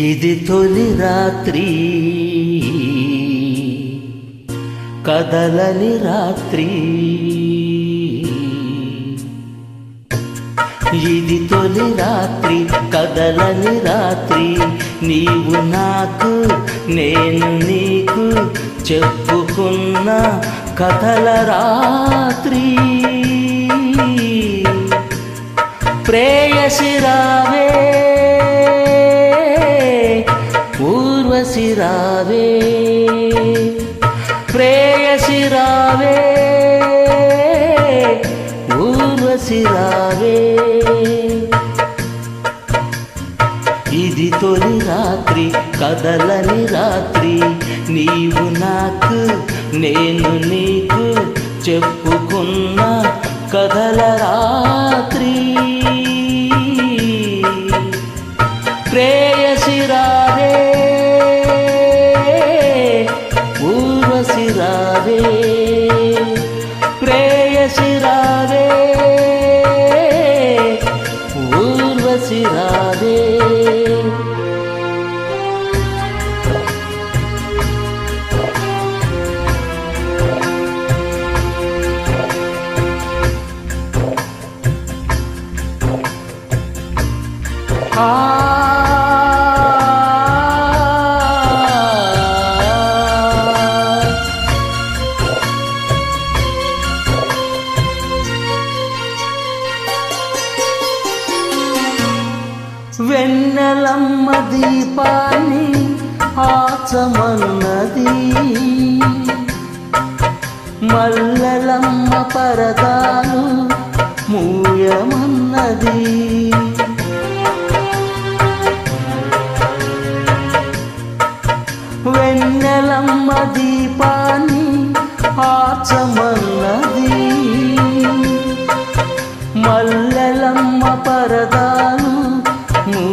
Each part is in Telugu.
ఇది తొలి రాత్రి. కదలని రాత్రి. ఇది తొలి రాత్రి కదలని రాత్రి. నీవు నాకు నేను నీకు చెప్పుకున్న కథల రాత్రి. ప్రేయసి రావే. ఊర్వశి రావే ప్రేయసి రావే ఊర్వశి రావే ఇది తొలి రాత్రి కదలని రాత్రి. నీవు నాకు నేను నీకు చెప్పుకున్న కథల రాత్రి. ప్రే ఆచమన్నది మల్లెలమ్మ పరదాలు మూయమన్నది. వెన్నెలమ్మ దీపాన్ని ఆచమన్నది మల్లెలమ్మ పరదాలు మూ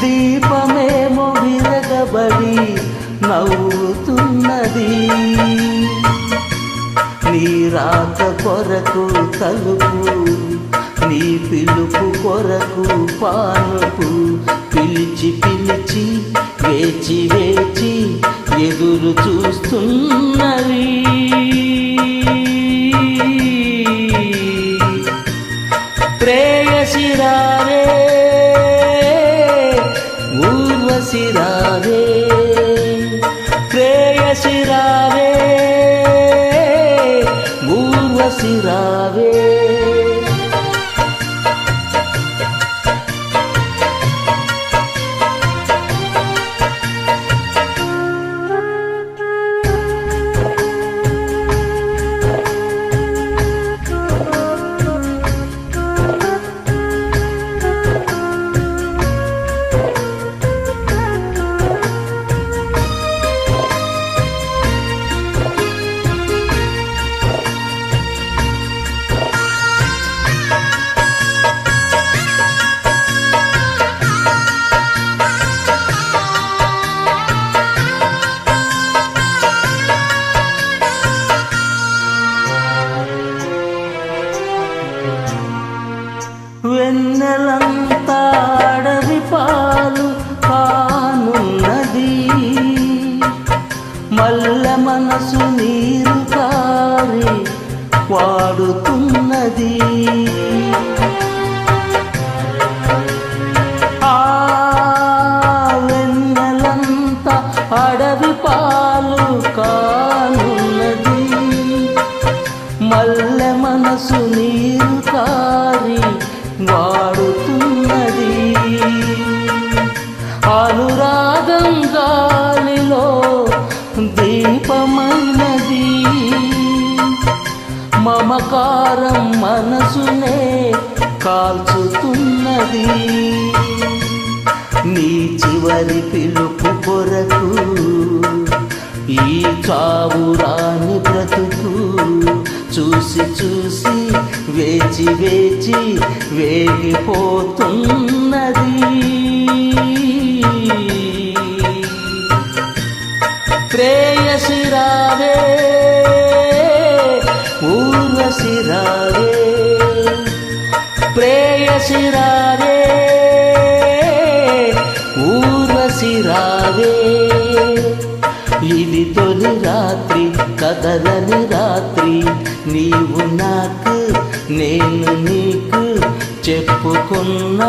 దీపమేమో విరగబడి నవ్వుతున్నది. నీ రాత కొరకు తలుపు నీ పిలుపు కొరకు పానుపు పిలిచి పిలిచి వేచి వేచి ఎదురు చూస్తున్నవి. ప్రేయసి రావే ఊర్వశి మల్ల మనసు నీరు కారి వాడుతున్నది. ఆ వెన్నెలంతా అడవి పా మమకారం మనసునే కాల్చుతున్నది. నీ చివరి పిలుపు కొరకు ఈ చావురాని బ్రతుకు చూసి చూసి వేచి వేచి వేగిపోతున్నది. ప్రేయసిరావే రావే ఊర్వశి రావే ఇది తొలి రాత్రి కదలని రాత్రి నీవు నాకు నేను నీకు చెప్పుకున్న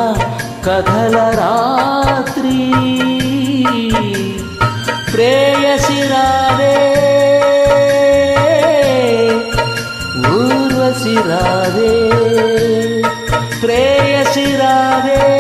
కథల రాత్రి ప్రేయసి రావే ఊర్వశి రావే ప్రేయ రావే